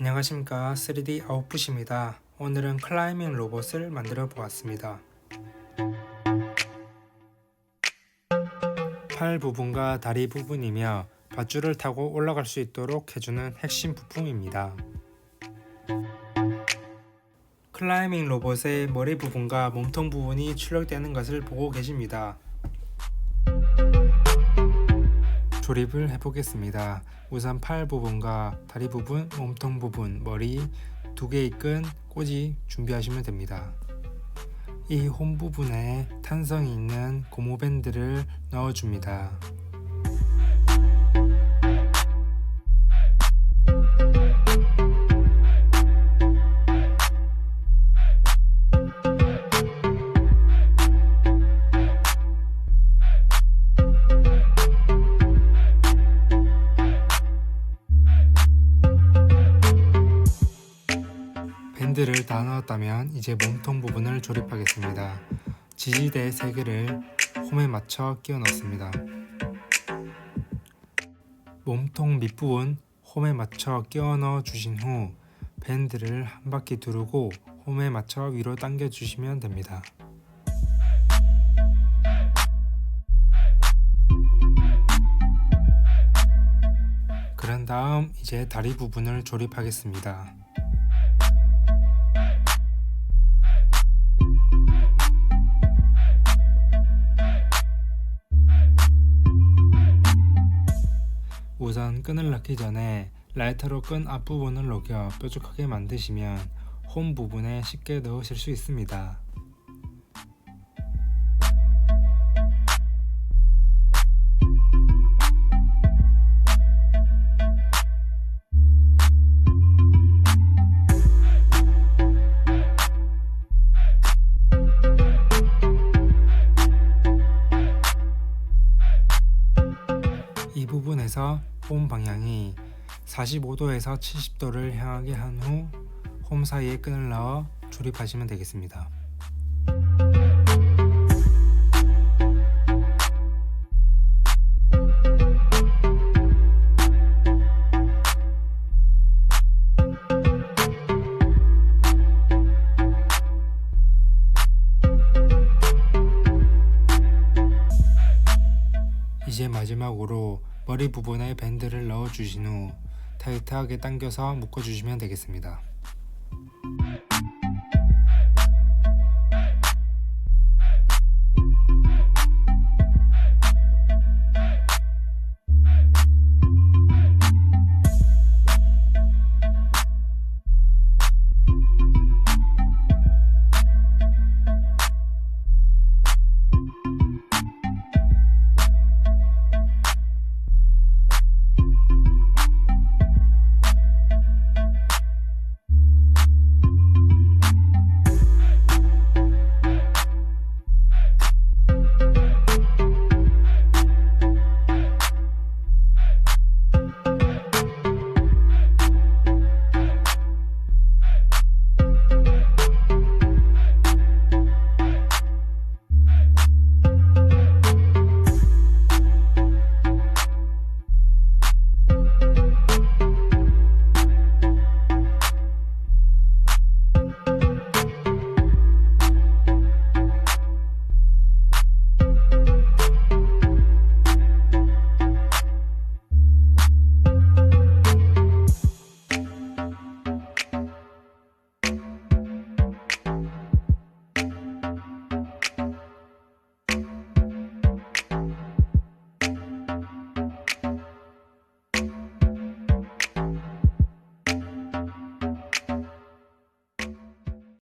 안녕하십니까 3D 아웃풋입니다. 오늘은 클라이밍 로봇을 만들어 보았습니다. 팔 부분과 다리 부분이며 밧줄을 타고 올라갈 수 있도록 해주는 핵심 부품입니다. 클라이밍 로봇의 머리 부분과 몸통 부분이 출력되는 것을 보고 계십니다. 조립을 해보겠습니다. 우선 팔 부분과 다리 부분, 몸통 부분, 머리 두 개의 끈, 꽂이 준비하시면 됩니다. 이 홈 부분에 탄성이 있는 고무 밴드를 넣어줍니다. 밴드를 다 넣었다면 이제 몸통 부분을 조립하겠습니다. 지지대 3개를 홈에 맞춰 끼워 넣습니다. 몸통 밑부분 홈에 맞춰 끼워 넣어 주신 후 밴드를 한 바퀴 두르고 홈에 맞춰 위로 당겨 주시면 됩니다. 그런 다음 이제 다리 부분을 조립하겠습니다. 우선 끈을 넣기 전에 라이터로 끈 앞부분을 녹여 뾰족하게 만드시면 홈 부분에 쉽게 넣으실 수 있습니다. 이 부분에서 홈 방향이 45도에서 70도를 향하게 한 후 홈 사이에 끈을 넣어 조립하시면 되겠습니다. 이제 마지막으로 머리 부분에 밴드를 넣어 주신 후 타이트하게 당겨서 묶어 주시면 되겠습니다.